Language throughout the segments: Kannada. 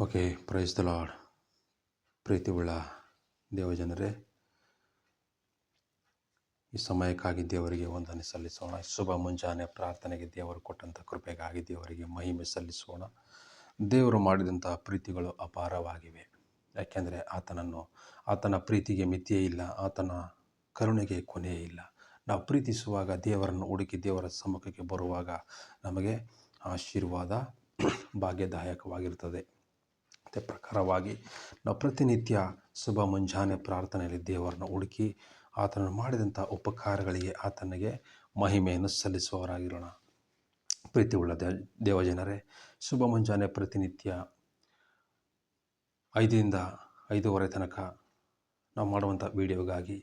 ಓಕೆ ಪ್ರೈಸ್ ದ ಲಾರ್ಡ್ ಪ್ರೀತಿವುಳ್ಳ ದೇವಜನರೇ ಈ ಸಮಯಕ್ಕಾಗಿ ದೇವರಿಗೆ ವಂದನೆ ಸಲ್ಲಿಸೋಣ. ಶುಭ ಮುಂಜಾನೆ ಪ್ರಾರ್ಥನೆಗೆ ದೇವರು ಕೊಟ್ಟಂಥ ಕೃಪೆಗಾಗಿ ದೇವರಿಗೆ ಮಹಿಮೆ ಸಲ್ಲಿಸೋಣ. ದೇವರು ಮಾಡಿದಂಥ ಪ್ರೀತಿಗಳು ಅಪಾರವಾಗಿವೆ. ಯಾಕೆಂದರೆ ಆತನನ್ನು, ಆತನ ಪ್ರೀತಿಗೆ ಮಿತಿಯೇ ಇಲ್ಲ, ಆತನ ಕರುಣೆಗೆ ಕೊನೆಯೇ ಇಲ್ಲ. ನಾವು ಪ್ರೀತಿಸುವಾಗ, ದೇವರನ್ನು ಹುಡುಕಿ ದೇವರ ಸಮ್ಮುಖಕ್ಕೆ ಬರುವಾಗ ನಮಗೆ ಆಶೀರ್ವಾದ ಭಾಗ್ಯದಾಯಕವಾಗಿರ್ತದೆ. ಅದೇ ಪ್ರಕಾರವಾಗಿ ನಾವು ಪ್ರತಿನಿತ್ಯ ಶುಭ ಮುಂಜಾನೆ ಪ್ರಾರ್ಥನೆಯಲ್ಲಿ ದೇವರನ್ನು ಹುಡುಕಿ ಆತನನ್ನು ಮಾಡಿದಂಥ ಉಪಕಾರಗಳಿಗೆ ಆತನಿಗೆ ಮಹಿಮೆಯನ್ನು ಸಲ್ಲಿಸುವವರಾಗಿರೋಣ. ಪ್ರೀತಿ ಉಳ್ಳ ದೇವ ದೇವಜನರೇ, ಶುಭ ಮುಂಜಾನೆ ಪ್ರತಿನಿತ್ಯ ಐದರಿಂದ ಐದೂವರೆ ತನಕ ನಾವು ಮಾಡುವಂಥ ವಿಡಿಯೋಗಾಗಿ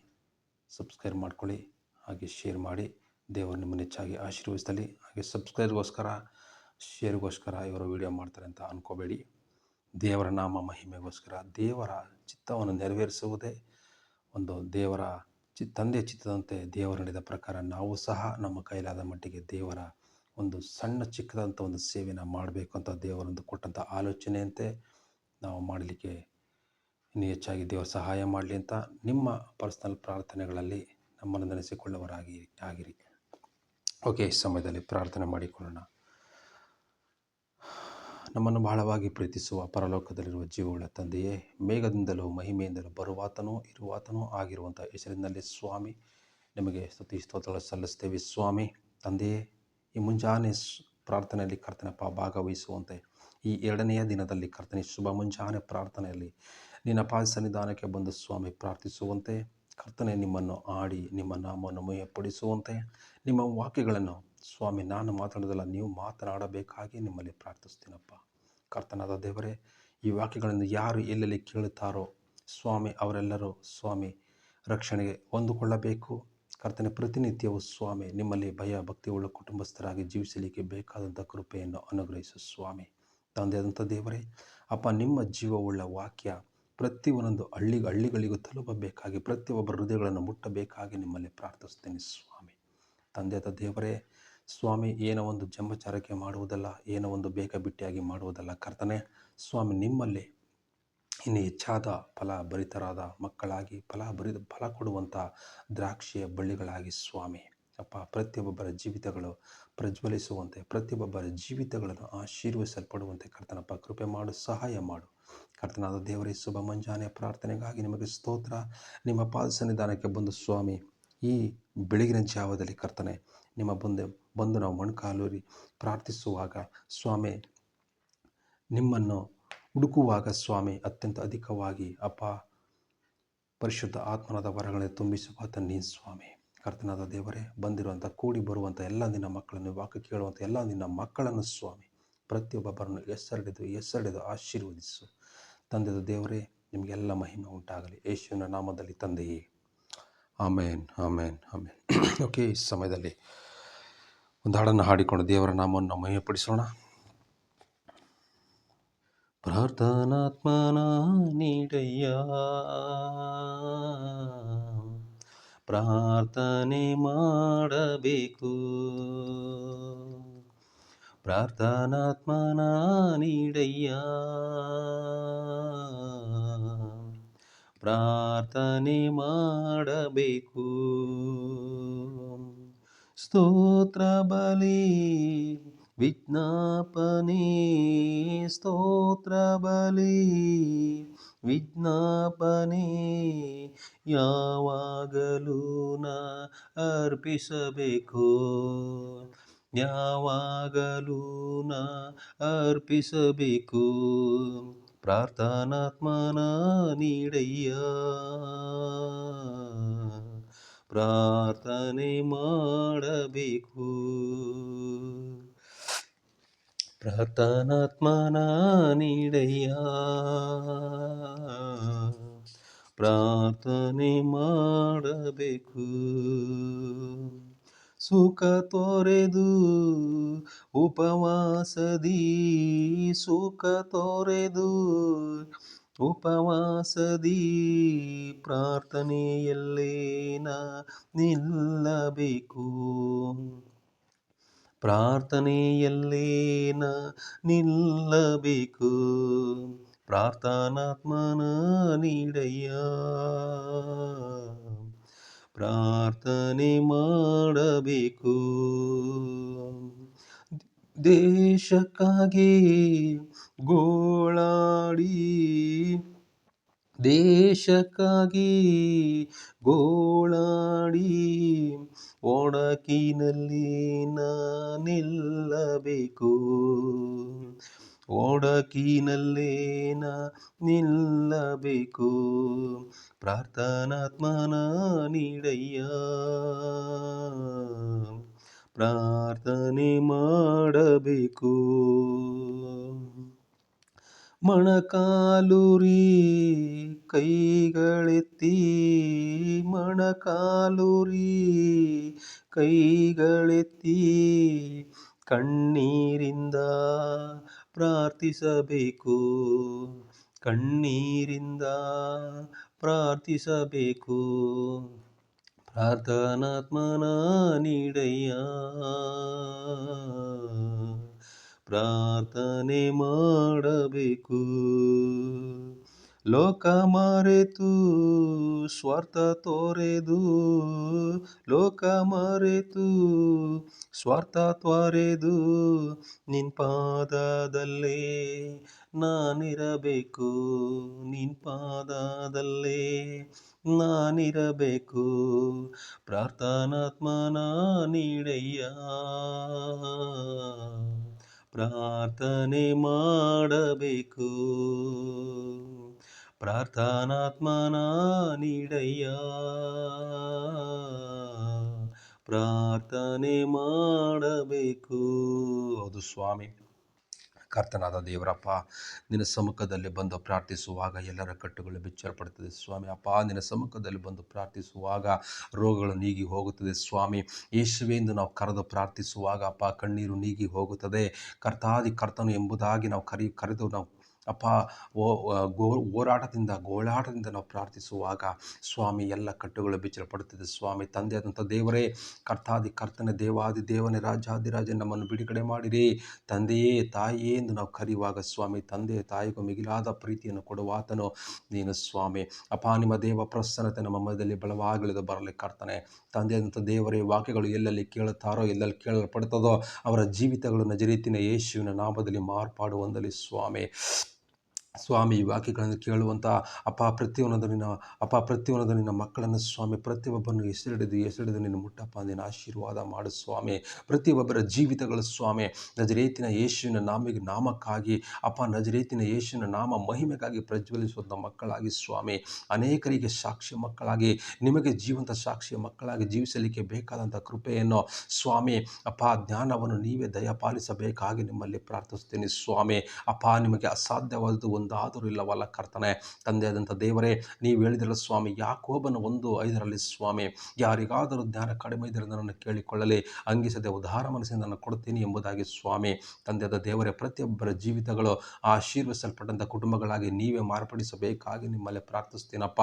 ಸಬ್ಸ್ಕ್ರೈಬ್ ಮಾಡ್ಕೊಳ್ಳಿ, ಹಾಗೆ ಶೇರ್ ಮಾಡಿ, ದೇವರು ನಿಮ್ಮನ್ನು ಹೆಚ್ಚಾಗಿ ಆಶೀರ್ವದಿಸಲಿ ಹಾಗೆ ಸಬ್ಸ್ಕ್ರೈಬ್ಗೋಸ್ಕರ, ಶೇರ್ಗೋಸ್ಕರ ಇವರು ವಿಡಿಯೋ ಮಾಡ್ತಾರೆ ಅಂತ ಅಂದ್ಕೋಬೇಡಿ ದೇವರ ನಾಮ ಮಹಿಮೆಗೋಸ್ಕರ ದೇವರ ಚಿತ್ತವನ್ನು ನೆರವೇರಿಸುವುದೇ ಒಂದು ದೇವರ ಚಿ ತಂದೆ ಚಿತ್ತದಂತೆ ದೇವರು ನಡೆದ ಪ್ರಕಾರ ನಾವು ಸಹ ನಮ್ಮ ಕೈಲಾದ ಮಟ್ಟಿಗೆ ದೇವರ ಒಂದು ಸಣ್ಣ ಚಿಕ್ಕದಂಥ ಒಂದು ಸೇವೆನ ಮಾಡಬೇಕು ಅಂತ ದೇವರೊಂದು ಕೊಟ್ಟಂಥ ಆಲೋಚನೆಯಂತೆ ನಾವು ಮಾಡಲಿಕ್ಕೆ ಇನ್ನೂ ಹೆಚ್ಚಾಗಿ ದೇವರ ಸಹಾಯ ಮಾಡಲಿ ಅಂತ ನಿಮ್ಮ ಪರ್ಸ್ನಲ್ ಪ್ರಾರ್ಥನೆಗಳಲ್ಲಿ ನಮ್ಮನ್ನು ನೆನೆಸಿಕೊಳ್ಳುವರಾಗಿ ಆಗಿರಿ. ಓಕೆ, ಈ ಸಮಯದಲ್ಲಿ ಪ್ರಾರ್ಥನೆ ಮಾಡಿಕೊಳ್ಳೋಣ. ನಮ್ಮನ್ನು ಬಹಳವಾಗಿ ಪ್ರೀತಿಸುವ ಪರಲೋಕದಲ್ಲಿರುವ ಜೀವಗಳ ತಂದೆಯೇ, ಮೇಘದಿಂದಲೂ ಮಹಿಮೆಯಿಂದಲೂ ಬರುವಾತನೂ ಇರುವಾತನೂ ಆಗಿರುವಂಥ ಹೆಸರಿನಲ್ಲಿ ಸ್ವಾಮಿ, ನಿಮಗೆ ಸ್ತುತಿ ಸ್ತೋತ್ರ ಸಲ್ಲಿಸ್ತೇವೆ. ಸ್ವಾಮಿ, ತಂದೆಯೇ, ಈ ಮುಂಜಾನೆ ಪ್ರಾರ್ಥನೆಯಲ್ಲಿ ಕರ್ತನಪ್ಪ ಭಾಗವಹಿಸುವಂತೆ, ಈ ಎರಡನೆಯ ದಿನದಲ್ಲಿ ಕರ್ತನೆ, ಶುಭ ಮುಂಜಾನೆ ಪ್ರಾರ್ಥನೆಯಲ್ಲಿ ನಿನ್ನ ಪಾದ ಸನ್ನಿಧಾನಕ್ಕೆ ಬಂದು ಸ್ವಾಮಿ ಪ್ರಾರ್ಥಿಸುವಂತೆ ಕರ್ತನೆ ನಿಮ್ಮನ್ನು ಆಡಿ, ನಿಮ್ಮ ನಾಮವನ್ನು ಮಯಪಡಿಸುವಂತೆ ನಿಮ್ಮ ವಾಕ್ಯಗಳನ್ನು ಸ್ವಾಮಿ, ನಾನು ಮಾತಾಡೋದಲ್ಲ, ನೀವು ಮಾತನಾಡಬೇಕಾಗಿ ನಿಮ್ಮಲ್ಲಿ ಪ್ರಾರ್ಥಿಸ್ತೀನಪ್ಪ. ಕರ್ತನಾದ ದೇವರೇ, ಈ ವಾಕ್ಯಗಳನ್ನು ಯಾರು ಎಲ್ಲೆಲ್ಲಿ ಕೇಳುತ್ತಾರೋ ಸ್ವಾಮಿ, ಅವರೆಲ್ಲರೂ ಸ್ವಾಮಿ, ರಕ್ಷಣೆಗೆ ಹೊಂದಿಕೊಳ್ಳಬೇಕು. ಕರ್ತನೆ, ಪ್ರತಿನಿತ್ಯವು ಸ್ವಾಮಿ, ನಿಮ್ಮಲ್ಲಿ ಭಯ ಭಕ್ತಿಯುಳ್ಳ ಕುಟುಂಬಸ್ಥರಾಗಿ ಜೀವಿಸಲಿಕ್ಕೆ ಬೇಕಾದಂಥ ಕೃಪೆಯನ್ನು ಅನುಗ್ರಹಿಸು ಸ್ವಾಮಿ. ತಂದೆಯಾದಂಥ ದೇವರೇ, ಅಪ್ಪ, ನಿಮ್ಮ ಜೀವವುಳ್ಳ ವಾಕ್ಯ ಪ್ರತಿ ಒಂದೊಂದು ಹಳ್ಳಿ ಹಳ್ಳಿಗಳಿಗೂ ತಲುಪಬೇಕಾಗಿ ಪ್ರತಿಯೊಬ್ಬರ ಹೃದಯಗಳನ್ನು ಮುಟ್ಟಬೇಕಾಗಿ ನಿಮ್ಮಲ್ಲಿ ಪ್ರಾರ್ಥಿಸ್ತೇನೆ ಸ್ವಾಮಿ. ತಂದೆಯಾದ ದೇವರೇ, ಸ್ವಾಮಿ, ಏನೋ ಒಂದು ಜಂಬಚಾರಕ್ಕೆ ಮಾಡುವುದಲ್ಲ, ಏನೋ ಒಂದು ಬೇಕಾಬಿಟ್ಟಿಯಾಗಿ ಮಾಡುವುದಲ್ಲ ಕರ್ತನೆ, ಸ್ವಾಮಿ, ನಿಮ್ಮಲ್ಲಿ ಇನ್ನು ಹೆಚ್ಚಾದ ಫಲ ಭರಿತರಾದ ಮಕ್ಕಳಾಗಿ, ಫಲ ಭರಿತ ಫಲ ಕೊಡುವಂಥ ದ್ರಾಕ್ಷಿಯ ಬಳ್ಳಿಗಳಾಗಿ ಸ್ವಾಮಿ. ಅಪ್ಪ ಪ್ರತಿಯೊಬ್ಬರ ಜೀವಿತಗಳು ಪ್ರಜ್ವಲಿಸುವಂತೆ ಪ್ರತಿಯೊಬ್ಬರ ಜೀವಿತಗಳನ್ನು ಆಶೀರ್ವಿಸಲ್ಪಡುವಂತೆ ಕರ್ತನಪ್ಪ, ಕೃಪೆ ಮಾಡು, ಸಹಾಯ ಮಾಡು. ಕರ್ತನಾದ ದೇವರೇ, ಶುಭ ಮುಂಜಾನೆ ಪ್ರಾರ್ಥನೆಗಾಗಿ ನಿಮಗೆ ಸ್ತೋತ್ರ. ನಿಮ್ಮ ಪಾದ ಸನ್ನಿಧಾನಕ್ಕೆ ಬಂದು ಸ್ವಾಮಿ, ಈ ಬೆಳಗಿನ ಜಾವದಲ್ಲಿ ಕರ್ತನೆ, ನಿಮ್ಮ ಮುಂದೆ ಬಂದು ನಾವು ಮೊಣಕಾಲೂರಿ ಪ್ರಾರ್ಥಿಸುವಾಗ, ಸ್ವಾಮಿ, ನಿಮ್ಮನ್ನು ಹುಡುಕುವಾಗ ಸ್ವಾಮಿ, ಅತ್ಯಂತ ಅಧಿಕವಾಗಿ ಅಪ್ಪ, ಪರಿಶುದ್ಧ ಆತ್ಮನಾದ ವರಗಳನ್ನು ತುಂಬಿಸುವ ನೀನು ಸ್ವಾಮಿ. ಕರ್ತನಾದ ದೇವರೇ, ಬಂದಿರುವಂಥ, ಕೂಡಿ ಬರುವಂಥ ಎಲ್ಲ ನಿನ್ನ ಮಕ್ಕಳನ್ನು ವಾಕ್ಯ ಕೇಳುವಂಥ ಎಲ್ಲ ನಿನ್ನ ಮಕ್ಕಳನ್ನು ಸ್ವಾಮಿ ಪ್ರತಿಯೊಬ್ಬೊಬ್ಬರನ್ನು ಹೆಸರಿಡಿದು ಹೆಸರಿಡಿದು ಆಶೀರ್ವದಿಸು. ತಂದೆದು ದೇವರೇ, ನಿಮಗೆಲ್ಲ ಮಹಿಮೆ ಉಂಟಾಗಲಿ. ಯೇಸುವಿನ ನಾಮದಲ್ಲಿ ತಂದೆಯೇ. ಆಮೇನ್ ಆಮೇನ್ ಆಮೇನ್. ಓಕೆ, ಈ ಸಮಯದಲ್ಲಿ ಒಂದು ಹಾಡನ್ನು ಹಾಡಿಕೊಂಡು ದೇವರ ನಾಮವನ್ನು ಮಹಿಮೆಪಡಿಸೋಣ. ಪ್ರಾರ್ಥನಾತ್ಮನ ನೀಡಯ್ಯ. ಪ್ರಾರ್ಥನೆ ಮಾಡಬೇಕು. ಪ್ರಾರ್ಥನಾತ್ಮನ ನೀಡಯ್ಯ. ಪ್ರಾರ್ಥನೆ ಮಾಡಬೇಕು. ಸ್ತೋತ್ರ ಬಲಿ ವಿಜ್ಞಾಪನೆ ಸ್ತೋತ್ರ ಬಲಿ. ವಿಜ್ಞಾಪನೆ ಯಾವಾಗಲೂ ನಾ ಅರ್ಪಿಸಬೇಕು. ಯಾವಾಗಲೂ ನಾ ಅರ್ಪಿಸಬೇಕು. ಪ್ರಾರ್ಥನಾತ್ಮನ ನೀಡಯ್ಯ. ಪ್ರಾರ್ಥನೆ ಮಾಡಬೇಕು. ಪ್ರಾರ್ಥನಾತ್ಮನ ನೀಡಯ್ಯ. ಪ್ರಾರ್ಥನೆ ಮಾಡಬೇಕು. ಸುಖ ತೊರೆದು ಉಪವಾಸದಿ. ಸುಖ ತೊರೆದು ಉಪವಾಸದಿ. ಪ್ರಾರ್ಥನೆಯಲ್ಲೇ ನಾ ನಿಲ್ಲಬೇಕು. ಪ್ರಾರ್ಥನೆಯಲ್ಲೇ ನ ನಿಲ್ಲಬೇಕು? ಪ್ರಾರ್ಥನಾತ್ಮನ ನೀಡಯ್ಯ. ಪ್ರಾರ್ಥನೆ ಮಾಡಬೇಕು. ದೇಶಕ್ಕಾಗಿ ಗೋಳಾಡಿ ದೇಶಕ್ಕಾಗಿ ಗೋಳಾಡಿ ಒಡಕಿನಲ್ಲಿ ನಿಲ್ಲಬೇಕು ಒಡಕಿನಲ್ಲೇ ನಿಲ್ಲಬೇಕು ಪ್ರಾರ್ಥನಾತ್ಮನ ನೀಡಯ್ಯ. ಪ್ರಾರ್ಥನೆ ಮಾಡಬೇಕು. ಮಣಕಾಲುರಿ ಕೈಗಳೆತ್ತಿ ಮಣಕಾಲುರಿ ಕೈಗಳೆತ್ತಿ ಕಣ್ಣೀರಿಂದ ಪ್ರಾರ್ಥಿಸಬೇಕು ಕಣ್ಣೀರಿಂದ ಪ್ರಾರ್ಥಿಸಬೇಕು. ಪ್ರಾರ್ಥನಾತ್ಮನ ನೀಡಯ್ಯ. ಪ್ರಾರ್ಥನೆ ಮಾಡಬೇಕು. ಲೋಕ ಮರೆತು, ಸ್ವಾರ್ಥ ತೋರೆದು, ಲೋಕ ಮರೆತು, ಸ್ವಾರ್ಥ ತೊರೆದು ನಿನ್ ಪಾದದಲ್ಲೇ ನಾನಿರಬೇಕು. ನಿನ್ ಪಾದದಲ್ಲೇ ನಾನಿರಬೇಕು. ಪ್ರಾರ್ಥನಾತ್ಮನ ನೀಡಯ್ಯ. ಪ್ರಾರ್ಥನೆ ಮಾಡಬೇಕು. ಪ್ರಾರ್ಥನಾತ್ಮನ ನೀಡಯ್ಯ. ಪ್ರಾರ್ಥನೆ ಮಾಡಬೇಕು. ಹೌದು ಸ್ವಾಮಿ. ಕರ್ತನಾದ ದೇವರಪ್ಪ, ನಿನ್ನ ಸಮ್ಮುಖದಲ್ಲಿ ಬಂದು ಪ್ರಾರ್ಥಿಸುವಾಗ ಎಲ್ಲರ ಕಟ್ಟುಗಳು ಬಿಚ್ಚಲ್ಪಡುತ್ತದೆ. ಸ್ವಾಮಿ, ಅಪ್ಪ, ನಿನ್ನ ಸಮ್ಮುಖದಲ್ಲಿ ಬಂದು ಪ್ರಾರ್ಥಿಸುವಾಗ ರೋಗಗಳು ನೀಗಿ ಹೋಗುತ್ತದೆ. ಸ್ವಾಮಿ ಯೇಸುವೆಯಿಂದ ನಾವು ಕರೆದು ಪ್ರಾರ್ಥಿಸುವಾಗ ಅಪ್ಪ, ಕಣ್ಣೀರು ನೀಗಿ ಹೋಗುತ್ತದೆ. ಕರ್ತಾದಿ ಕರ್ತನು ಎಂಬುದಾಗಿ ನಾವು ಕರಿ, ಕರೆದು ನಾವು ಅಪ್ಪ, ಓ ಗೋ, ಹೋರಾಟದಿಂದ, ಗೋಳಾಟದಿಂದ ನಾವು ಪ್ರಾರ್ಥಿಸುವಾಗ ಸ್ವಾಮಿ, ಎಲ್ಲ ಕಟ್ಟುಗಳು ಬಿಚ್ಚಲ್ಪಡುತ್ತದೆ. ಸ್ವಾಮಿ ತಂದೆಯಾದಂಥ ದೇವರೇ, ಕರ್ತಾದಿ ಕರ್ತನ, ದೇವಾದಿ ದೇವನೇ ರಾಜಾದಿರಾಜ ನಮ್ಮನ್ನು ಬಿಡುಗಡೆ ಮಾಡಿರಿ. ತಂದೆಯೇ, ತಾಯಿಯೇ ಎಂದು ನಾವು ಕರೆಯುವಾಗ ಸ್ವಾಮಿ ತಂದೆ ತಾಯಿಗೂ ಮಿಗಿಲಾದ ಪ್ರೀತಿಯನ್ನು ಕೊಡುವಾತನು ನೀನು ಸ್ವಾಮಿ. ಅಪ್ಪ, ನಿಮ್ಮ ದೇವ ಪ್ರಸನ್ನತೆ ನಮ್ಮ ಮಧ್ಯದಲ್ಲಿ ಬಲವಾಗಿಳಿದು ಬರಲಿ ಕರ್ತನೆ. ತಂದೆಯಾದಂಥ ದೇವರೇ, ವಾಕ್ಯಗಳು ಎಲ್ಲೆಲ್ಲಿ ಕೇಳುತ್ತಾರೋ, ಎಲ್ಲೆಲ್ಲಿ ಕೇಳಲ್ಪಡುತ್ತದೋ, ಅವರ ಜೀವಿತಗಳು ನಜರೀತಿನ ಯೇಸುವಿನ ನಾಮದಲ್ಲಿ ಮಾರ್ಪಾಡು ಹೊಂದಲಿ ಸ್ವಾಮಿ. ಸ್ವಾಮಿ ಈ ವಾಕ್ಯಗಳನ್ನು ಕೇಳುವಂಥ ಅಪ್ಪ ಪ್ರತಿಯೊಂದು ನಿನ್ನ ಅಪ್ಪ ಪ್ರತಿಯೊಂದು ನಿನ್ನ ಮಕ್ಕಳನ್ನು ಸ್ವಾಮಿ ಪ್ರತಿಯೊಬ್ಬರನ್ನು ಹೆಸರಿಡಿದು ಹೆಸರಿಡಿದು ನಿನ್ನ ಮುಟ್ಟಪ್ಪ ನಿನ್ನ ಆಶೀರ್ವಾದ ಮಾಡು ಸ್ವಾಮಿ. ಪ್ರತಿಯೊಬ್ಬರ ಜೀವಿತಗಳ ಸ್ವಾಮಿ, ನಜರೇತಿನ ಯೇಸುವಿನ ನಾಮಿಗೆ ನಾಮಕ್ಕಾಗಿ ಅಪ್ಪ ನಜರೇತಿನ ಯೇಸುವಿನ ನಾಮ ಮಹಿಮೆಗಾಗಿ ಪ್ರಜ್ವಲಿಸುವಂಥ ಮಕ್ಕಳಾಗಿ ಸ್ವಾಮಿ. ಅನೇಕರಿಗೆ ಸಾಕ್ಷಿ ಮಕ್ಕಳಾಗಿ, ನಿಮಗೆ ಜೀವಂತ ಸಾಕ್ಷಿಯ ಮಕ್ಕಳಾಗಿ ಜೀವಿಸಲಿಕ್ಕೆ ಬೇಕಾದಂಥ ಕೃಪೆಯನ್ನು ಸ್ವಾಮಿ ಅಪ್ಪ ಜ್ಞಾನವನ್ನು ನೀವೇ ದಯಪಾಲಿಸಬೇಕಾಗಿ ನಿಮ್ಮಲ್ಲಿ ಪ್ರಾರ್ಥಿಸ್ತೀನಿ ಸ್ವಾಮಿ. ಅಪ್ಪ ನಿಮಗೆ ಅಸಾಧ್ಯವಾದದ್ದು ಒಂದಾದರೂ ಇಲ್ಲವಲ್ಲ ಕರ್ತನೆ. ತಂದೆಯಾದಂಥ ದೇವರೇ, ನೀವು ಹೇಳಿದಿರಲ್ಲ ಸ್ವಾಮಿ, ಯಾಕೋಬನ ಒಂದು ಐದರಲ್ಲಿ ಸ್ವಾಮಿ, ಯಾರಿಗಾದರೂ ಜ್ಞಾನ ಕಡಿಮೆ ಇದ್ದರೆ ನನ್ನನ್ನು ಕೇಳಿಕೊಳ್ಳಲಿ, ಅಂಗಿಸದೆ ಉದಾರ ಮನಸ್ಸಿಂದ ನಾನು ಕೊಡ್ತೀನಿ ಎಂಬುದಾಗಿ ಸ್ವಾಮಿ. ತಂದೆಯಾದ ದೇವರೇ, ಪ್ರತಿಯೊಬ್ಬರ ಜೀವಿತಗಳು ಆಶೀರ್ವಿಸಲ್ಪಟ್ಟಂಥ ಕುಟುಂಬಗಳಾಗಿ ನೀವೇ ಮಾರ್ಪಡಿಸಬೇಕಾಗಿ ನಿಮ್ಮಲ್ಲಿ ಪ್ರಾರ್ಥಿಸ್ತೀನಪ್ಪ.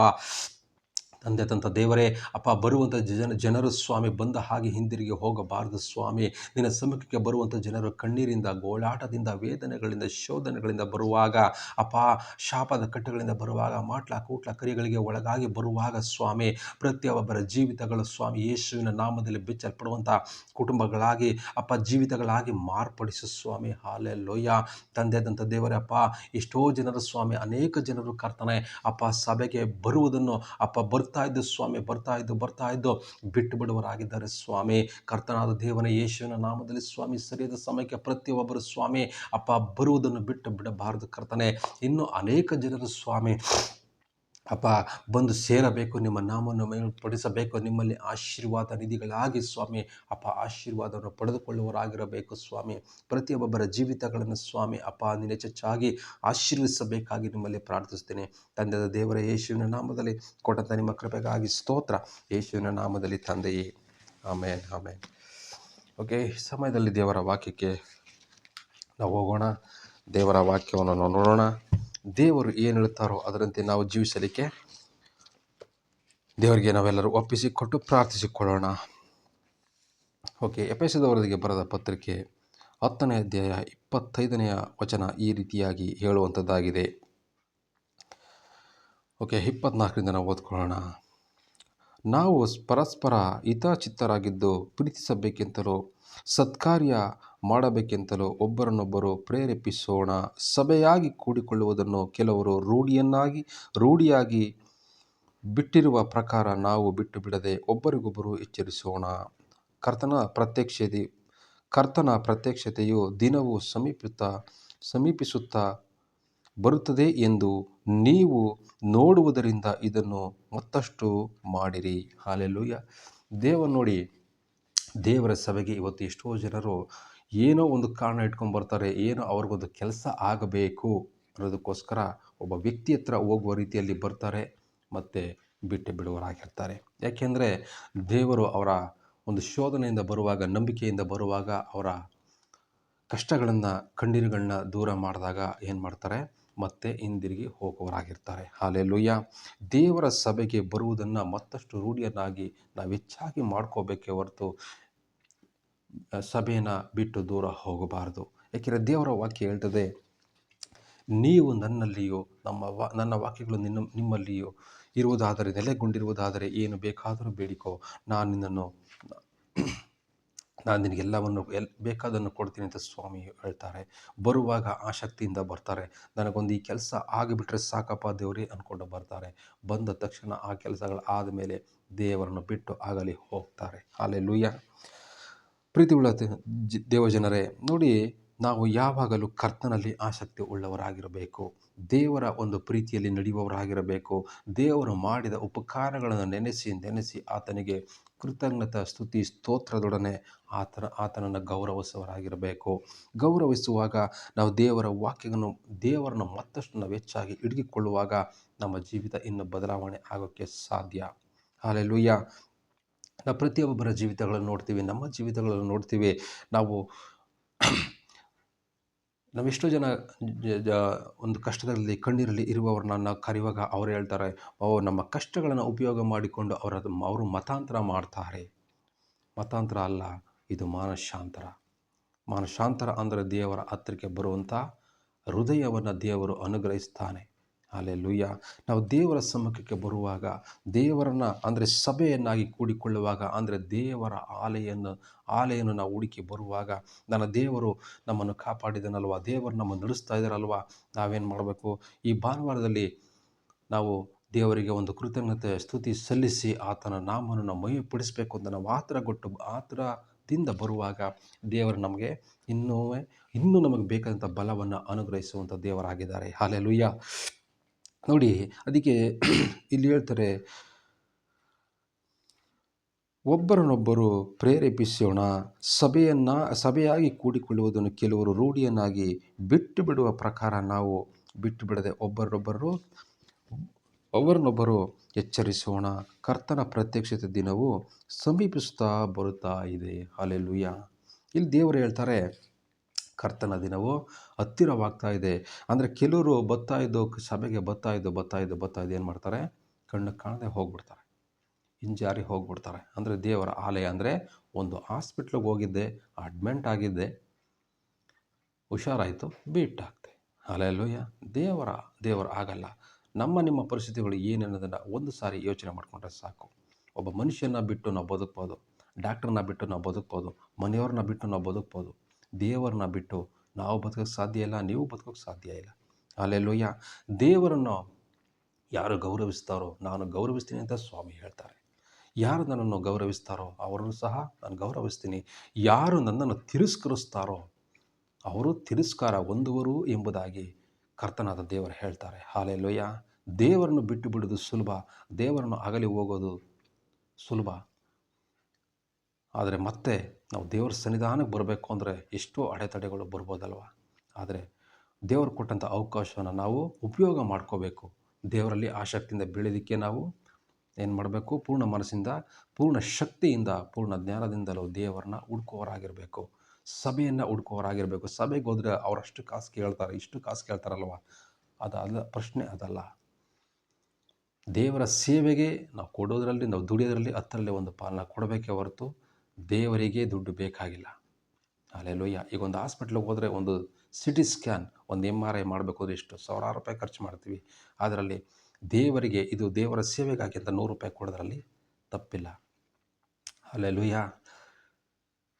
ತಂದೆ ತಂತ ದೇವರೇ, ಅಪ್ಪ ಬರುವಂಥ ಜನ, ಜನರು ಸ್ವಾಮಿ ಬಂದ ಹಾಗೆ ಹಿಂದಿರುಗಿ ಹೋಗಬಾರದು ಸ್ವಾಮಿ. ನಿನ್ನ ಸಮ್ಮುಖಕ್ಕೆ ಬರುವಂಥ ಜನರು ಕಣ್ಣೀರಿಂದ, ಗೋಳಾಟದಿಂದ, ವೇದನೆಗಳಿಂದ, ಶೋಧನೆಗಳಿಂದ ಬರುವಾಗ, ಅಪ್ಪ ಶಾಪದ ಕಟ್ಟುಗಳಿಂದ ಬರುವಾಗ, ಮಾಟ್ಲ ಕೂಟ್ಲ ಕರಿಗಳಿಗೆ ಒಳಗಾಗಿ ಬರುವಾಗ ಸ್ವಾಮಿ, ಪ್ರತಿಯೊಬ್ಬರ ಜೀವಿತಗಳು ಸ್ವಾಮಿ ಯೇಸುವಿನ ನಾಮದಲ್ಲಿ ಬಿಚ್ಚಲ್ಪಡುವಂಥ ಕುಟುಂಬಗಳಾಗಿ, ಅಪ್ಪ ಜೀವಿತಗಳಾಗಿ ಮಾರ್ಪಡಿಸು ಸ್ವಾಮಿ. ಹಾಲೆ ಲೋಯ್ಯ ತಂದೆದಂಥ ದೇವರೇ, ಅಪ್ಪ ಎಷ್ಟೋ ಜನರು ಸ್ವಾಮಿ, ಅನೇಕ ಜನರು ಕರ್ತನೆ, ಅಪ್ಪ ಸಭೆಗೆ ಬರುವುದನ್ನು, ಅಪ್ಪ ಬರ್ತಾ ಇದ್ದು ಸ್ವಾಮಿ, ಬರ್ತಾ ಇದ್ದು ಬರ್ತಾ ಇದ್ದು ಬಿಟ್ಟು ಬಿಡುವರಾಗಿದ್ದಾರೆ ಸ್ವಾಮಿ. ಕರ್ತನಾದ ದೇವನ, ಯೇಸುವಿನ ನಾಮದಲ್ಲಿ ಸ್ವಾಮಿ, ಸರಿಯಾದ ಸಮಯಕ್ಕೆ ಪ್ರತಿಯೊಬ್ಬರು ಸ್ವಾಮಿ, ಅಪ್ಪ ಬರುವುದನ್ನು ಬಿಟ್ಟು ಬಿಡಬಾರದು ಕರ್ತನೆ. ಇನ್ನು ಅನೇಕ ಜನರು ಸ್ವಾಮಿ ಅಪ್ಪ ಬಂದು ಸೇರಬೇಕು, ನಿಮ್ಮ ನಾಮವನ್ನು ಮೇಲ್ಪಡಿಸಬೇಕು, ನಿಮ್ಮಲ್ಲಿ ಆಶೀರ್ವಾದ ನಿಧಿಗಳಾಗಿ ಸ್ವಾಮಿ. ಅಪ್ಪ ಆಶೀರ್ವಾದವನ್ನು ಪಡೆದುಕೊಳ್ಳುವರಾಗಿರಬೇಕು ಸ್ವಾಮಿ. ಪ್ರತಿಯೊಬ್ಬರ ಜೀವಿತಗಳನ್ನು ಸ್ವಾಮಿ ಅಪ್ಪ ಹೆಚ್ಚಾಗಿ ಆಶೀರ್ವಿಸಬೇಕಾಗಿ ನಿಮ್ಮಲ್ಲಿ ಪ್ರಾರ್ಥಿಸ್ತೇನೆ ತಂದೆಯ ದೇವರ, ಯೇಸುವಿನ ನಾಮದಲ್ಲಿ ಕೊಟ್ಟಂಥ ನಿಮ್ಮ ಕೃಪೆಗಾಗಿ ಸ್ತೋತ್ರ. ಯೇಸುವಿನ ನಾಮದಲ್ಲಿ ತಂದೆಯೇ. ಆಮೇನ್ ಆಮೇನ್. ಓಕೆ ಸಮಯದಲ್ಲಿ ದೇವರ ವಾಕ್ಯಕ್ಕೆ ನಾವು ಹೋಗೋಣ. ದೇವರ ವಾಕ್ಯವನ್ನು ನೋಡೋಣ. ದೇವರು ಏನು ಹೇಳುತ್ತಾರೋ ಅದರಂತೆ ನಾವು ಜೀವಿಸಲಿಕ್ಕೆ ದೇವರಿಗೆ ನಾವೆಲ್ಲರೂ ಒಪ್ಪಿಸಿಕೊಟ್ಟು ಪ್ರಾರ್ಥಿಸಿಕೊಳ್ಳೋಣ. ಓಕೆ ಎಪೆಸದವರಿಗೆ ಬರೆದ ಪತ್ರಿಕೆ ಹತ್ತನೇ ಅಧ್ಯಾಯ ಇಪ್ಪತ್ತೈದನೆಯ ವಚನ ಈ ರೀತಿಯಾಗಿ ಹೇಳುವಂಥದ್ದಾಗಿದೆ. ಓಕೆ, ಇಪ್ಪತ್ನಾಲ್ಕರಿಂದ ನಾವು ಓದ್ಕೊಳ್ಳೋಣ. ನಾವು ಪರಸ್ಪರ ಹಿತಚಿತ್ತರಾಗಿದ್ದು ಪ್ರೀತಿಸಬೇಕೆಂತಲೂ ಸತ್ಕಾರ್ಯ ಮಾಡಬೇಕೆಂತಲೂ ಒಬ್ಬರನ್ನೊಬ್ಬರು ಪ್ರೇರೇಪಿಸೋಣ. ಸಭೆಯಾಗಿ ಕೂಡಿಕೊಳ್ಳುವುದನ್ನು ಕೆಲವರು ರೂಢಿಯನ್ನಾಗಿ, ರೂಢಿಯಾಗಿ ಬಿಟ್ಟಿರುವ ಪ್ರಕಾರ ನಾವು ಬಿಟ್ಟು ಬಿಡದೆ ಒಬ್ಬರಿಗೊಬ್ಬರು ಎಚ್ಚರಿಸೋಣ. ಕರ್ತನ ಪ್ರತ್ಯಕ್ಷತೆ, ಕರ್ತನ ಪ್ರತ್ಯಕ್ಷತೆಯು ದಿನವೂ ಸಮೀಪಿತ, ಸಮೀಪಿಸುತ್ತಾ ಬರುತ್ತದೆ ಎಂದು ನೀವು ನೋಡುವುದರಿಂದ ಇದನ್ನು ಮತ್ತಷ್ಟು ಮಾಡಿರಿ. ಹಾಲೆಲ್ಲೂಯ್ಯ ದೇವ ನೋಡಿ, ದೇವರ ಸಭೆಗೆ ಇವತ್ತು ಎಷ್ಟೋ ಜನರು ಏನೋ ಒಂದು ಕಾರಣ ಇಟ್ಕೊಂಡು ಬರ್ತಾರೆ, ಏನೋ ಅವ್ರಿಗೊಂದು ಕೆಲಸ ಆಗಬೇಕು ಅನ್ನೋದಕ್ಕೋಸ್ಕರ ಒಬ್ಬ ವ್ಯಕ್ತಿ ಹತ್ರ ಹೋಗುವ ರೀತಿಯಲ್ಲಿ ಬರ್ತಾರೆ ಮತ್ತು ಬಿಟ್ಟು ಬಿಡುವರಾಗಿರ್ತಾರೆ ಯಾಕೆಂದರೆ ದೇವರು ಅವರ ಒಂದು ಶೋಧನೆಯಿಂದ ಬರುವಾಗ, ನಂಬಿಕೆಯಿಂದ ಬರುವಾಗ ಅವರ ಕಷ್ಟಗಳನ್ನು, ಕಣ್ಣೀರುಗಳನ್ನ ದೂರ ಮಾಡಿದಾಗ ಏನು ಮಾಡ್ತಾರೆ? ಮತ್ತೆ ಹಿಂದಿರುಗಿ ಹೋಗುವವರಾಗಿರ್ತಾರೆ. ಹಾಲೆಲುಯ್ಯ. ದೇವರ ಸಭೆಗೆ ಬರುವುದನ್ನು ಮತ್ತಷ್ಟು ರೂಢಿಯನ್ನಾಗಿ ನಾವು ಹೆಚ್ಚಾಗಿ ಮಾಡ್ಕೋಬೇಕೇ ಹೊರತು ಸಭೆಯನ್ನು ಬಿಟ್ಟು ದೂರ ಹೋಗಬಾರದು. ಯಾಕೆಂದರೆ ದೇವರ ವಾಕ್ಯ ಹೇಳ್ತದೆ, ನೀವು ನನ್ನಲ್ಲಿಯೋ, ನಮ್ಮ ವಾ, ನನ್ನ ವಾಕ್ಯಗಳು ನಿನ್ನ, ನಿಮ್ಮಲ್ಲಿಯೋ ಇರುವುದಾದರೆ, ನೆಲೆಗೊಂಡಿರುವುದಾದರೆ ಏನು ಬೇಕಾದರೂ ಬೇಡಿಕೋ, ನಾನು ನಿನ್ನನ್ನು, ನಾನು ನಿನಗೆಲ್ಲವನ್ನು, ಎಲ್ ಬೇಕಾದನ್ನು ಕೊಡ್ತೀನಿ ಅಂತ ಸ್ವಾಮಿ ಹೇಳ್ತಾರೆ. ಬರುವಾಗ ಆಸಕ್ತಿಯಿಂದ ಬರ್ತಾರೆ. ನನಗೊಂದು ಈ ಕೆಲಸ ಆಗಿಬಿಟ್ರೆ ಸಾಕಪ್ಪ ದೇವರೇ ಅಂದ್ಕೊಂಡು ಬರ್ತಾರೆ. ಬಂದ ತಕ್ಷಣ ಆ ಕೆಲಸಗಳು ಆದಮೇಲೆ ದೇವರನ್ನು ಬಿಟ್ಟು ಆಗಲಿ ಹೋಗ್ತಾರೆ. ಹಾಲೆ ಲೂಯ್ಯ ಪ್ರೀತಿ ಉಳ್ಳ ದೇವಜನರೇ, ನೋಡಿ, ನಾವು ಯಾವಾಗಲೂ ಕರ್ತನಲ್ಲಿ ಆಸಕ್ತಿ ಉಳ್ಳವರಾಗಿರಬೇಕು. ದೇವರ ಒಂದು ಪ್ರೀತಿಯಲ್ಲಿ ನಡೆಯುವವರಾಗಿರಬೇಕು. ದೇವರು ಮಾಡಿದ ಉಪಕಾರಗಳನ್ನು ನೆನೆಸಿ ನೆನೆಸಿ ಆತನಿಗೆ ಕೃತಜ್ಞತ ಸ್ತುತಿ ಸ್ತೋತ್ರದೊಡನೆ ಆತನ, ಆತನನ್ನು ಗೌರವಿಸುವವರಾಗಿರಬೇಕು. ಗೌರವಿಸುವಾಗ ನಾವು ದೇವರ ವಾಕ್ಯವನ್ನು, ದೇವರನ್ನು ಮತ್ತಷ್ಟು ನಾವು ಹೆಚ್ಚಾಗಿ ಹಿಡಿದುಕೊಳ್ಳುವಾಗ ನಮ್ಮ ಜೀವಿತ ಇನ್ನೂ ಬದಲಾವಣೆ ಆಗೋಕ್ಕೆ ಸಾಧ್ಯ. ಲುಯ್ಯ ನಾವು ಪ್ರತಿಯೊಬ್ಬರ ಜೀವಿತಗಳನ್ನು ನೋಡ್ತೀವಿ, ನಮ್ಮ ಜೀವಿತಗಳನ್ನು ನೋಡ್ತೀವಿ. ನಾವು ನಾವೆಷ್ಟೋ ಜನ ಒಂದು ಕಷ್ಟದಲ್ಲಿ, ಕಣ್ಣೀರಲ್ಲಿ ಇರುವವ್ರನ್ನ ಕರೆಯುವಾಗ ಅವ್ರು ಹೇಳ್ತಾರೆ, ಓ, ನಮ್ಮ ಕಷ್ಟಗಳನ್ನು ಉಪಯೋಗ ಮಾಡಿಕೊಂಡು ಅವರ ಅವರು ಮತಾಂತರ ಮಾಡ್ತಾರೆ. ಮತಾಂತರ ಅಲ್ಲ, ಇದು ಮಾನಶಾಂತರ ಮಾನಶಾಂತರ ಅಂದರೆ ದೇವರ ಹತ್ತಿರಕ್ಕೆ ಬರುವಂಥ ಹೃದಯವನ್ನು ದೇವರು ಅನುಗ್ರಹಿಸ್ತಾನೆ. ಲುಯ್ಯ ನಾವು ದೇವರ ಸಮ್ಮುಖಕ್ಕೆ ಬರುವಾಗ, ದೇವರನ್ನು ಅಂದರೆ ಸಭೆಯನ್ನಾಗಿ ಕೂಡಿಕೊಳ್ಳುವಾಗ, ಅಂದರೆ ದೇವರ ಆಲೆಯನ್ನು ಆಲೆಯನ್ನು ನಾವು ಹುಡುಕಿ ಬರುವಾಗ, ನನ್ನ ದೇವರು ನಮ್ಮನ್ನು ಕಾಪಾಡಿದನಲ್ವ? ದೇವರು ನಮ್ಮನ್ನು ನಡೆಸ್ತಾ ಇದ್ದಾರಲ್ವ ನಾವೇನು ಮಾಡಬೇಕು? ಈ ಭಾನುವಾರದಲ್ಲಿ ನಾವು ದೇವರಿಗೆ ಒಂದು ಕೃತಜ್ಞತೆ, ಸ್ತುತಿ ಸಲ್ಲಿಸಿ ಆತನ ನಾಮವನ್ನು ನಾವು ಪಡಿಸಬೇಕು ಅಂತ ನಾವು ಆತರ ಕೊಟ್ಟು, ಆತರದಿಂದ ಬರುವಾಗ ದೇವರು ನಮಗೆ ಇನ್ನೂ ಇನ್ನೂ ನಮಗೆ ಬೇಕಾದಂಥ ಬಲವನ್ನು ಅನುಗ್ರಹಿಸುವಂಥ ದೇವರಾಗಿದ್ದಾರೆ. ಹಾಲೆ ಲುಯ್ಯ ನೋಡಿ, ಅದಕ್ಕೆ ಇಲ್ಲಿ ಹೇಳ್ತಾರೆ, ಒಬ್ಬರನ್ನೊಬ್ಬರು ಪ್ರೇರೇಪಿಸೋಣ, ಸಭೆಯನ್ನು, ಸಭೆಯಾಗಿ ಕೂಡಿಕೊಳ್ಳುವುದನ್ನು ಕೆಲವರು ರೂಢಿಯನ್ನಾಗಿ ಬಿಟ್ಟು ಬಿಡುವ ಪ್ರಕಾರ ನಾವು ಬಿಟ್ಟು ಬಿಡದೆ ಒಬ್ಬರನ್ನೊಬ್ಬರು ಒಬ್ಬರನ್ನೊಬ್ಬರು ಎಚ್ಚರಿಸೋಣ. ಕರ್ತನ ಪ್ರತ್ಯಕ್ಷತೆ ದಿನವು ಸಮೀಪಿಸ್ತಾ ಬರುತ್ತಾ ಇದೆ. ಅಲ್ಲೆಲ್ಲುಯ್ಯ ಇಲ್ಲಿ ದೇವರು ಹೇಳ್ತಾರೆ ಕರ್ತನ ದಿನವು ಹತ್ತಿರವಾಗ್ತಾ ಇದೆ. ಅಂದರೆ ಕೆಲವರು ಬತ್ತಾ ಇದ್ದು ಸಭೆಗೆ ಬತ್ತಾ ಇದ್ದು ಬತ್ತಾ ಇದ್ದು ಬತ್ತಾ ಇದ್ದು ಏನು ಮಾಡ್ತಾರೆ? ಕಣ್ಣು ಕಾಣದೆ ಹೋಗ್ಬಿಡ್ತಾರೆ. ಹಿಂಜಾರಿ ಹೋಗ್ಬಿಡ್ತಾರೆ. ಅಂದರೆ ದೇವರ ಆಲಯ ಅಂದರೆ ಒಂದು ಹಾಸ್ಪಿಟ್ಲಿಗೆ ಹೋಗಿದ್ದೆ ಅಡ್ಮೆಂಟ್ ಆಗಿದ್ದೆ. ಹುಷಾರಾಯಿತು ಬಿಟ್ಟಾಗ್ತೆ ಅಲೆಯಲ್ಲೂಯ್ಯ ದೇವರ ದೇವರ ಆಗಲ್ಲ. ನಮ್ಮ, ನಿಮ್ಮ ಪರಿಸ್ಥಿತಿಗಳು ಏನನ್ನೋದನ್ನು ಒಂದು ಸಾರಿ ಯೋಚನೆ ಮಾಡಿಕೊಂಡ್ರೆ ಸಾಕು. ಒಬ್ಬ ಮನುಷ್ಯನ ಬಿಟ್ಟು ನಾವು ಬದುಕ್ಬೋದು. ಡಾಕ್ಟ್ರನ್ನ ಬಿಟ್ಟು ನಾವು ಬದುಕ್ಬೋದು. ಮನೆಯವ್ರನ್ನ ಬಿಟ್ಟು ನಾವು ಬದುಕ್ಬೋದು. ದೇವರನ್ನ ಬಿಟ್ಟು ನಾವು ಬದುಕೋಕ್ಕೆ ಸಾಧ್ಯ ಇಲ್ಲ, ನೀವು ಬದುಕೋಕ್ಕೆ ಸಾಧ್ಯ ಇಲ್ಲ. ಅಲ್ಲೆಲ್ಲೋಯ್ಯ ದೇವರನ್ನು ಯಾರು ಗೌರವಿಸ್ತಾರೋ ನಾನು ಗೌರವಿಸ್ತೀನಿ ಅಂತ ಸ್ವಾಮಿ ಹೇಳ್ತಾರೆ. ಯಾರು ನನ್ನನ್ನು ಗೌರವಿಸ್ತಾರೋ ಅವರನ್ನು ಸಹ ನಾನು ಗೌರವಿಸ್ತೀನಿ. ಯಾರು ನನ್ನನ್ನು ತಿರಸ್ಕರಿಸ್ತಾರೋ ಅವರು ತಿರಸ್ಕಾರ ಹೊಂದುವರು ಎಂಬುದಾಗಿ ಕರ್ತನಾದ ದೇವರು ಹೇಳ್ತಾರೆ. ಹಾಲೆಲ್ಲೋಯ್ಯ ದೇವರನ್ನು ಬಿಟ್ಟು ಬಿಡೋದು ಸುಲಭ, ದೇವರನ್ನು ಅಗಲಿ ಹೋಗೋದು ಸುಲಭ. ಆದರೆ ಮತ್ತೆ ನಾವು ದೇವರ ಸನ್ನಿಧಾನಕ್ಕೆ ಬರಬೇಕು ಅಂದರೆ ಎಷ್ಟೋ ಅಡೆತಡೆಗಳು ಬರ್ಬೋದಲ್ವ? ಆದರೆ ದೇವರು ಕೊಟ್ಟಂಥ ಅವಕಾಶವನ್ನು ನಾವು ಉಪಯೋಗ ಮಾಡ್ಕೋಬೇಕು. ದೇವರಲ್ಲಿ ಆಸಕ್ತಿಯಿಂದ ಬೆಳೆಯೋದಕ್ಕೆ ನಾವು ಏನು ಮಾಡಬೇಕು? ಪೂರ್ಣ ಮನಸ್ಸಿಂದ, ಪೂರ್ಣ ಶಕ್ತಿಯಿಂದ, ಪೂರ್ಣ ಜ್ಞಾನದಿಂದಲೂ ದೇವರನ್ನ ಹುಡ್ಕೋರಾಗಿರಬೇಕು ಸಭೆಯನ್ನು ಹುಡ್ಕೋರಾಗಿರಬೇಕು ಸಭೆಗೆ ಹೋದರೆ ಅವರಷ್ಟು ಕಾಸು ಕೇಳ್ತಾರೆ, ಇಷ್ಟು ಕಾಸು ಕೇಳ್ತಾರಲ್ವ? ಅದಲ್ಲ, ಪ್ರಶ್ನೆ ಅದಲ್ಲ. ದೇವರ ಸೇವೆಗೆ ನಾವು ಕೊಡೋದರಲ್ಲಿ, ನಾವು ದುಡಿಯೋದರಲ್ಲಿ ಹತ್ತರಲ್ಲಿ ಒಂದು ಪಾಲನ ಕೊಡಬೇಕೇ ಹೊರತು ದೇವರಿಗೆ ದುಡ್ಡು ಬೇಕಾಗಿಲ್ಲ. ಅಲ್ಲೆಲ್ಲೋಯ್ಯ ಈಗ ಒಂದು ಹಾಸ್ಪಿಟ್ಲಿಗೆ ಹೋದರೆ ಒಂದು ಸಿ ಟಿ ಸ್ಕ್ಯಾನ್, ಒಂದು ಎಂ ಆರ್ ಐ ಮಾಡಬೇಕು ಅಂದರೆ ಎಷ್ಟು? ಸಾವಿರಾರು ರೂಪಾಯಿ ಖರ್ಚು ಮಾಡ್ತೀವಿ. ಅದರಲ್ಲಿ ದೇವರಿಗೆ, ಇದು ದೇವರ ಸೇವೆಗಾಗಿ ಅಂತ ನೂರು ರೂಪಾಯಿ ಕೊಡೋದ್ರಲ್ಲಿ ತಪ್ಪಿಲ್ಲ. ಅಲ್ಲೆಲ್ಲೋಯ್ಯ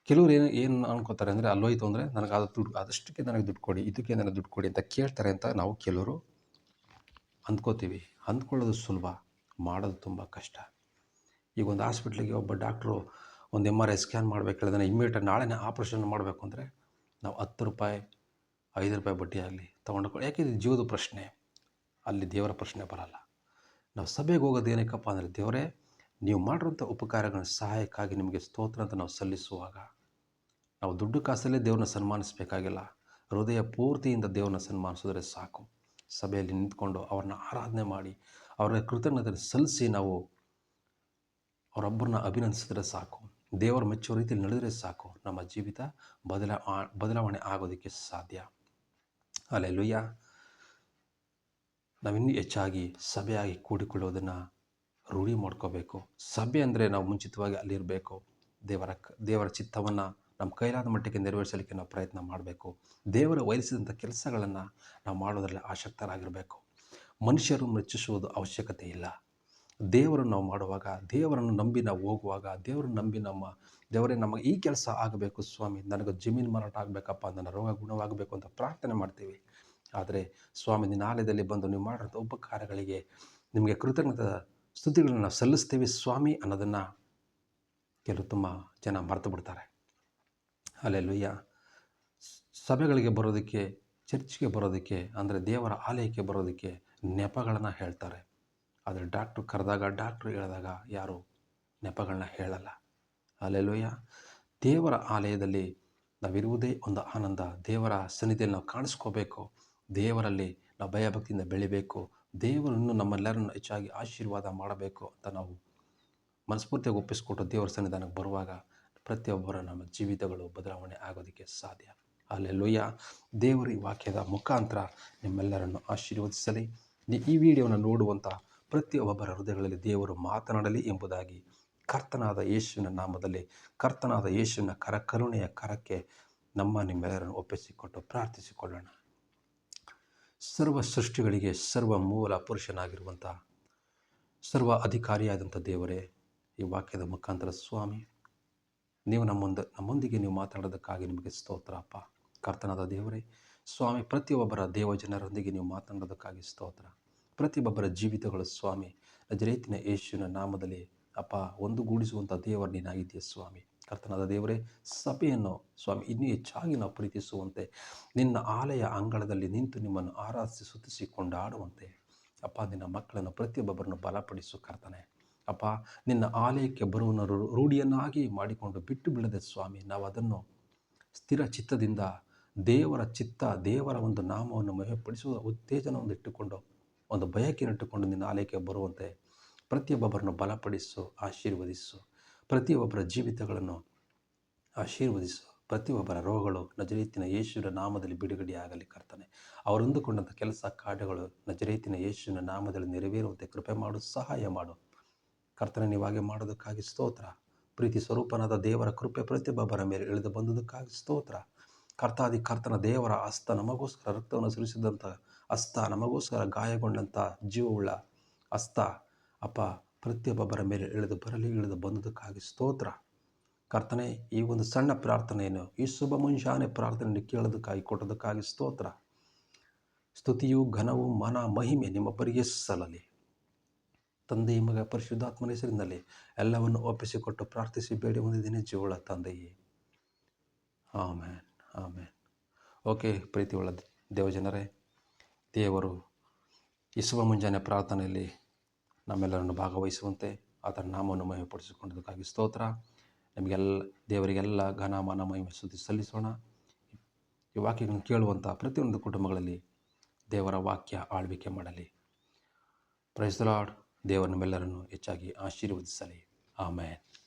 ಕೆಲವ್ರು ಏನು ಏನು ಅನ್ಕೋತಾರೆ ಅಂದರೆ, ಅಲ್ಲೋಯ್ತು ಅಂದರೆ ನನಗೆ ಅದು ದುಡ್ಡು ಅದಷ್ಟಕ್ಕೆ ನನಗೆ ದುಡ್ಡು ಕೊಡಿ, ಇದಕ್ಕೆ ನನಗೆ ದುಡ್ಡು ಕೊಡಿ ಅಂತ ಕೇಳ್ತಾರೆ ಅಂತ ನಾವು ಕೆಲವರು ಅಂದ್ಕೋತೀವಿ. ಅಂದ್ಕೊಳ್ಳೋದು ಸುಲಭ, ಮಾಡೋದು ತುಂಬ ಕಷ್ಟ. ಈಗ ಒಂದು ಹಾಸ್ಪಿಟ್ಲಿಗೆ ಒಬ್ಬ ಡಾಕ್ಟ್ರು ಒಂದು ಎಂ ಆರ್ ಐ ಸ್ಕ್ಯಾನ್ ಮಾಡಬೇಕು ಹೇಳಿದ್ರೆ ಇಮ್ಮಿಡಿಯೇಟ್ ನಾಳೆನೇ ಆಪ್ರೇಷನ್ ಮಾಡಬೇಕು ಅಂದರೆ ನಾವು ಹತ್ತು ರೂಪಾಯಿ, ಐದು ರೂಪಾಯಿ ಬಡ್ಡಿ ಆಗಲಿ ತೊಗೊಂಡು ಯಾಕೆ ಇದು ಜೀವದ ಪ್ರಶ್ನೆ? ಅಲ್ಲಿ ದೇವರ ಪ್ರಶ್ನೆ ಬರಲ್ಲ. ನಾವು ಸಭೆಗೆ ಹೋಗೋದು ಏನಕ್ಕಪ್ಪ ಅಂದರೆ ದೇವರೇ, ನೀವು ಮಾಡಿರುವಂಥ ಉಪಕಾರಗಳ ಸಹಾಯಕ್ಕಾಗಿ ನಿಮಗೆ ಸ್ತೋತ್ರ ಅಂತ ನಾವು ಸಲ್ಲಿಸುವಾಗ ನಾವು ದುಡ್ಡು ಕಾಸಲ್ಲೇ ದೇವ್ರನ್ನ ಸನ್ಮಾನಿಸಬೇಕಾಗಿಲ್ಲ. ಹೃದಯ ಪೂರ್ತಿಯಿಂದ ದೇವ್ರನ್ನ ಸನ್ಮಾನಿಸಿದ್ರೆ ಸಾಕು. ಸಭೆಯಲ್ಲಿ ನಿಂತ್ಕೊಂಡು ಅವ್ರನ್ನ ಆರಾಧನೆ ಮಾಡಿ ಅವರ ಕೃತಜ್ಞತೆ ಸಲ್ಲಿಸಿ ನಾವು ಅವರೊಬ್ಬರನ್ನ ಅಭಿನಂದಿಸಿದ್ರೆ ಸಾಕು. ದೇವರ ಮೆಚ್ಚುವ ರೀತಿಯಲ್ಲಿ ನಡೆದರೆ ಸಾಕು. ನಮ್ಮ ಜೀವಿತ ಬದಲಾ ಬದಲಾವಣೆ ಆಗೋದಕ್ಕೆ ಸಾಧ್ಯ. ಅಲ್ಲೆಲ್ಲುಯ್ಯ ನಾವಿನ್ನೂ ಹೆಚ್ಚಾಗಿ ಸಭೆಯಾಗಿ ಕೂಡಿಕೊಳ್ಳೋದನ್ನು ರೂಢಿ ಮಾಡ್ಕೋಬೇಕು. ಸಭೆ ಅಂದರೆ ನಾವು ಮುಂಚಿತವಾಗಿ ಅಲ್ಲಿರಬೇಕು. ದೇವರ ದೇವರ ಚಿತ್ತವನ್ನು ನಮ್ಮ ಕೈಲಾದ ಮಟ್ಟಿಗೆ ನೆರವೇರಿಸಲಿಕ್ಕೆ ನಾವು ಪ್ರಯತ್ನ ಮಾಡಬೇಕು. ದೇವರು ವಹಿಸಿದಂಥ ಕೆಲಸಗಳನ್ನು ನಾವು ಮಾಡೋದರಲ್ಲಿ ಆಸಕ್ತರಾಗಿರಬೇಕು. ಮನುಷ್ಯರು ಮೆಚ್ಚಿಸುವುದು ಅವಶ್ಯಕತೆ ಇಲ್ಲ ದೇವರನ್ನು ನಾವು ಮಾಡುವಾಗ, ದೇವರನ್ನು ನಂಬಿ ನಾವು ಹೋಗುವಾಗ, ದೇವರನ್ನು ನಂಬಿ ನಮ್ಮ, ದೇವರೇ ನಮಗೆ ಈ ಕೆಲಸ ಆಗಬೇಕು ಸ್ವಾಮಿ, ನನಗೆ ಜಮೀನು ಮಾರಾಟ ಆಗಬೇಕಪ್ಪ, ನನ್ನ ರೋಗ ಗುಣವಾಗಬೇಕು ಅಂತ ಪ್ರಾರ್ಥನೆ ಮಾಡ್ತೀವಿ. ಆದರೆ ಸ್ವಾಮಿ, ನಿನ್ನ ಆಲಯದಲ್ಲಿ ಬಂದು ನೀವು ಮಾಡಿರೋದು ಉಪಕಾರಗಳಿಗೆ ನಿಮಗೆ ಕೃತಜ್ಞತ ಸ್ತುತಿಗಳನ್ನು ನಾವು ಸಲ್ಲಿಸ್ತೀವಿ ಸ್ವಾಮಿ ಅನ್ನೋದನ್ನು ಕೆಲವು ತುಂಬ ಜನ ಮರೆತು ಬಿಡ್ತಾರೆ. ಅಲ್ಲೆಲ್ಲುಯ್ಯ ಸಭೆಗಳಿಗೆ ಬರೋದಕ್ಕೆ, ಚರ್ಚ್ಗೆ ಬರೋದಕ್ಕೆ, ಅಂದರೆ ದೇವರ ಆಲಯಕ್ಕೆ ಬರೋದಕ್ಕೆ ನೆಪಗಳನ್ನು ಹೇಳ್ತಾರೆ. ಆದರೆ ಡಾಕ್ಟ್ರು ಕರೆದಾಗ ಡಾಕ್ಟ್ರು ಹೇಳಿದಾಗ ಯಾರು ನೆಪಗಳನ್ನ ಹೇಳಲ್ಲ. ಅಲ್ಲೆಲ್ಲೋಯ್ಯ ದೇವರ ಆಲಯದಲ್ಲಿ ನಾವಿರುವುದೇ ಒಂದು ಆನಂದ. ದೇವರ ಸನ್ನಿಧಿಯಲ್ಲಿ ನಾವು ಕಾಣಿಸ್ಕೋಬೇಕು. ದೇವರಲ್ಲಿ ನಾವು ಭಯಭಕ್ತಿಯಿಂದ ಬೆಳಿಬೇಕು. ದೇವರನ್ನು ನಮ್ಮೆಲ್ಲರನ್ನು ಹೆಚ್ಚಾಗಿ ಆಶೀರ್ವಾದ ಮಾಡಬೇಕು ಅಂತ ನಾವು ಮನಸ್ಫೂರ್ತಿಯಾಗಿ ಒಪ್ಪಿಸ್ಕೊಟ್ಟು ದೇವರ ಸನ್ನಿಧಾನಕ್ಕೆ ಬರುವಾಗ ಪ್ರತಿಯೊಬ್ಬರ ನಮ್ಮ ಜೀವಿತಗಳು ಬದಲಾವಣೆ ಆಗೋದಕ್ಕೆ ಸಾಧ್ಯ. ಅಲ್ಲೆಲ್ಲೋಯ್ಯ ದೇವರ ಈ ವಾಕ್ಯದ ಮುಖಾಂತರ ನಿಮ್ಮೆಲ್ಲರನ್ನು ಆಶೀರ್ವದಿಸಲಿ. ಈ ವಿಡಿಯೋನ ನೋಡುವಂಥ ಪ್ರತಿಯೊಬ್ಬರ ಹೃದಯಗಳಲ್ಲಿ ದೇವರು ಮಾತನಾಡಲಿ ಎಂಬುದಾಗಿ ಕರ್ತನಾದ ಯೇಸುವಿನ ನಾಮದಲ್ಲಿ, ಕರ್ತನಾದ ಯೇಸುವಿನ ಕರಕರುಣೆಯ ಕರಕ್ಕೆ ನಮ್ಮ ನಿಮ್ಮೆಲ್ಲರನ್ನು ಒಪ್ಪಿಸಿಕೊಟ್ಟು ಪ್ರಾರ್ಥಿಸಿಕೊಳ್ಳೋಣ. ಸರ್ವ ಸೃಷ್ಟಿಗಳಿಗೆ ಸರ್ವ ಮೂಲ ಪುರುಷನಾಗಿರುವಂಥ, ಸರ್ವ ಅಧಿಕಾರಿಯಾದಂಥ ದೇವರೇ, ಈ ವಾಕ್ಯದ ಮುಖಾಂತರ ಸ್ವಾಮಿ, ನೀವು ನಮ್ಮೊಂದ ನಮ್ಮೊಂದಿಗೆ ನೀವು ಮಾತನಾಡೋದಕ್ಕಾಗಿ ನಿಮಗೆ ಸ್ತೋತ್ರ ಅಪ್ಪ. ಕರ್ತನಾದ ದೇವರೇ, ಸ್ವಾಮಿ, ಪ್ರತಿಯೊಬ್ಬರ ದೇವಜನರೊಂದಿಗೆ ನೀವು ಮಾತನಾಡೋದಕ್ಕಾಗಿ ಸ್ತೋತ್ರ. ಪ್ರತಿಯೊಬ್ಬರ ಜೀವಿತಗಳು ಸ್ವಾಮಿ. ನಜರೇತಿನ ಯೇಸುವಿನ ನಾಮದಲ್ಲಿ ಅಪ್ಪ ಒಂದುಗೂಡಿಸುವಂಥ ದೇವರು ನೀನಾಗಿದ್ದೀಯ ಸ್ವಾಮಿ. ಕರ್ತನಾದ ದೇವರೇ, ಸಭೆಯನ್ನು ಸ್ವಾಮಿ, ಇನ್ನೂ ಹೆಚ್ಚಾಗಿ ನಾವು ಪ್ರೀತಿಸುವಂತೆ, ನಿನ್ನ ಆಲಯ ಅಂಗಳದಲ್ಲಿ ನಿಂತು ನಿಮ್ಮನ್ನು ಆರಾಧಿಸಿ ಸುತ್ತಿಸಿ ಕೊಂಡಾಡುವಂತೆ. ಅಪ್ಪ, ನಿನ್ನ ಮಕ್ಕಳನ್ನು ಪ್ರತಿಯೊಬ್ಬರನ್ನು ಬಲಪಡಿಸು ಕರ್ತನೆ. ಅಪ್ಪ, ನಿನ್ನ ಆಲಯಕ್ಕೆ ಬರುವನ ರೂಢಿಯನ್ನಾಗಿ ಮಾಡಿಕೊಂಡು ಬಿಟ್ಟು ಬಿಡದೆ ಸ್ವಾಮಿ, ನಾವು ಅದನ್ನು ಸ್ಥಿರ ಚಿತ್ತದಿಂದ ದೇವರ ಚಿತ್ತ, ದೇವರ ಒಂದು ನಾಮವನ್ನು ಮಹಿಮೆಪಡಿಸುವ ಉತ್ತೇಜನವನ್ನು ಇಟ್ಟುಕೊಂಡು ಒಂದು ಬಯಕೆಯನ್ನು ಇಟ್ಟುಕೊಂಡು ನಿನ್ನ ಆಲಯಕ್ಕೆ ಬರುವಂತೆ ಪ್ರತಿಯೊಬ್ಬೊಬ್ಬರನ್ನು ಬಲಪಡಿಸು, ಆಶೀರ್ವದಿಸು. ಪ್ರತಿಯೊಬ್ಬರ ಜೀವಿತಗಳನ್ನು ಆಶೀರ್ವದಿಸು. ಪ್ರತಿಯೊಬ್ಬರ ರೋಗಗಳು ನಜರೀತಿನ ಯೇಸುವಿನ ನಾಮದಲ್ಲಿ ಬಿಡುಗಡೆಯಾಗಲಿ ಕರ್ತನೆ. ಅವರೊಂದುಕೊಂಡಂಥ ಕೆಲಸ ಕಾರ್ಯಗಳು ನಜರೀತಿನ ಯೇಸುವಿನ ನಾಮದಲ್ಲಿ ನೆರವೇರುವಂತೆ ಕೃಪೆ ಮಾಡು, ಸಹಾಯ ಮಾಡು. ಕರ್ತನೆ ನೀವಾಗೆ ಮಾಡೋದಕ್ಕಾಗಿ ಸ್ತೋತ್ರ. ಪ್ರೀತಿ ಸ್ವರೂಪನಾದ ದೇವರ ಕೃಪೆ ಪ್ರತಿಯೊಬ್ಬರ ಮೇಲೆ ಇಳಿದು ಬಂದುದಕ್ಕಾಗಿ ಸ್ತೋತ್ರ. ಕರ್ತಾದಿ ಕರ್ತನ ದೇವರ ಹಸ್ತ ನಮಗೋಸ್ಕರ ರಕ್ತವನ್ನು ಸುರಿಸಿದಂಥ ಹಸ್ತ ನಮಗೋಸ್ಕರ ಗಾಯಗೊಂಡಂಥ ಜೀವವುಳ್ಳ ಹಸ್ತ ಅಪ್ಪ ಪ್ರತಿಯೊಬ್ಬರ ಮೇಲೆ ಇಳಿದು ಬರಲಿ, ಇಳಿದು ಬಂದದಕ್ಕಾಗಿ ಸ್ತೋತ್ರ. ಕರ್ತನೆ, ಈ ಒಂದು ಸಣ್ಣ ಪ್ರಾರ್ಥನೆಯನ್ನು, ಈ ಶುಭ ಮುಂಜಾನೆ ಪ್ರಾರ್ಥನೆಯನ್ನು ಕೇಳೋದಕ್ಕಾಗಿ ಕೊಟ್ಟದಕ್ಕಾಗಿ ಸ್ತೋತ್ರ. ಸ್ತುತಿಯು, ಘನವು, ಮನ, ಮಹಿಮೆ ನಿಮ್ಮ ಸಲ್ಲಲಿ. ತಂದೆ ಮಗ ಪರಿಶುದ್ಧಾತ್ಮನ ಹೆಸರಿನಲ್ಲಿ ಎಲ್ಲವನ್ನು ಒಪ್ಪಿಸಿಕೊಟ್ಟು ಪ್ರಾರ್ಥಿಸಿ ಬೇಡಿ ಹೊಂದಿದ್ದೀನಿ ಜೀವಳ ತಂದೆಯೇ. ಆಮೇನ್ ಆಮೇನ್. ಓಕೆ, ಪ್ರೀತಿಯುಳ್ಳ ದೇವಜನರೇ ದೇವರು ಈ ಮುಂಜಾನೆ ಪ್ರಾರ್ಥನೆಯಲ್ಲಿ ನಮ್ಮೆಲ್ಲರನ್ನು ಭಾಗವಹಿಸುವಂತೆ ಆತನ ನಾಮವನ್ನು ಮಹಿಮೆಪಡಿಸಿಕೊಂಡದಕ್ಕಾಗಿ ಸ್ತೋತ್ರ. ನಮಗೆಲ್ಲ ದೇವರಿಗೆಲ್ಲ ಘನ ಮನ ಮಹಿಮೆ ಸುದ್ದಿ ಸಲ್ಲಿಸೋಣ. ಈ ವಾಕ್ಯಗಳನ್ನು ಕೇಳುವಂಥ ಪ್ರತಿಯೊಂದು ಕುಟುಂಬಗಳಲ್ಲಿ ದೇವರ ವಾಕ್ಯ ಆಳ್ವಿಕೆ ಮಾಡಲಿ. ಪ್ರೈಸ್ ಲಾರ್ಡ್ ದೇವರು ನಮ್ಮೆಲ್ಲರನ್ನು ಹೆಚ್ಚಾಗಿ ಆಶೀರ್ವದಿಸಲಿ. ಆಮೇನ್